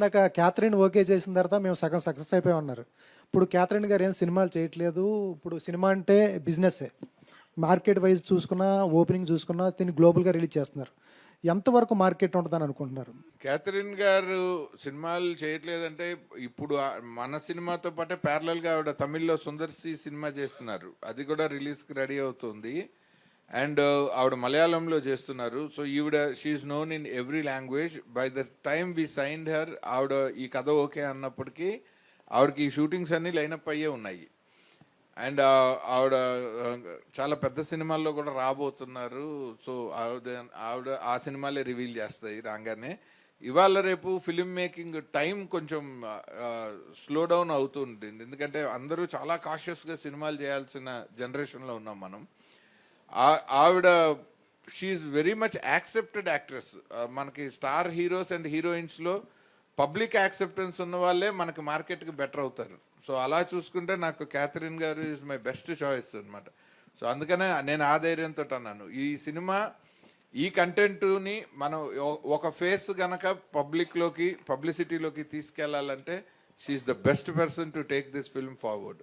ఇందాక Catherine okay చేసిన తర్వాత మేము సగం సక్సెస్ అయిపోయి ఉన్నారు ఇప్పుడు క్యాథరిన్ గారు ఏం సినిమాలు చేయట్లేదు. ఇప్పుడు సినిమా అంటే బిజినెస్సే మార్కెట్ వైజ్ చూసుకున్నా ఓపెనింగ్ చూసుకున్నా దీన్ని గ్లోబల్గా రిలీజ్ చేస్తున్నారు. ఎంతవరకు మార్కెట్ ఉంటుందని అనుకుంటున్నారు? క్యాథరిన్ గారు సినిమాలు చేయట్లేదంటే ఇప్పుడు మన సినిమాతో పాటే ప్యారలల్గా ఆవిడ తమిళ్ళో సుందర్సి సినిమా చేస్తున్నారు. అది కూడా రిలీజ్కి రెడీ అవుతుంది. అండ్ uh, ఆవిడ మలయాళంలో చేస్తున్నారు. సో ఈవిడ she's known in every language by the time we signed her ఆవిడ ఈ కథ ఓకే అన్నప్పటికీ ఆవిడకి ఈ షూటింగ్స్ అన్నీ లైనప్ అయ్యే ఉన్నాయి. అండ్ uh, ఆవిడ uh, చాలా పెద్ద సినిమాల్లో కూడా రాబోతున్నారు. సో ఆవిడ ఆవిడ ఆ సినిమాలే రివీల్ చేస్తాయి రాగానే. ఇవాళ రేపు ఫిలిం మేకింగ్ టైం కొంచెం స్లో డౌన్ అవుతూ ఉంటుంది ఎందుకంటే అందరూ చాలా కాషియస్గా సినిమాలు చేయాల్సిన జనరేషన్లో ఉన్నాం మనం. ఆవిడ she's very much accepted actress మనకి స్టార్ హీరోస్ అండ్ హీరోయిన్స్లో పబ్లిక్ యాక్సెప్టెన్స్ ఉన్న వాళ్ళే మనకి మార్కెట్కి బెటర్ అవుతారు. సో అలా చూసుకుంటే నాకు క్యాథరిన్ గారు ఈజ్ మై బెస్ట్ చాయిస్ అన్నమాట. సో అందుకనే నేను ఆ ధైర్యంతో అన్నాను. ఈ సినిమా ఈ కంటెంట్ని మనం ఒక ఫేస్ గనక పబ్లిక్లోకి పబ్లిసిటీలోకి తీసుకెళ్ళాలంటే she's the best person to take this film forward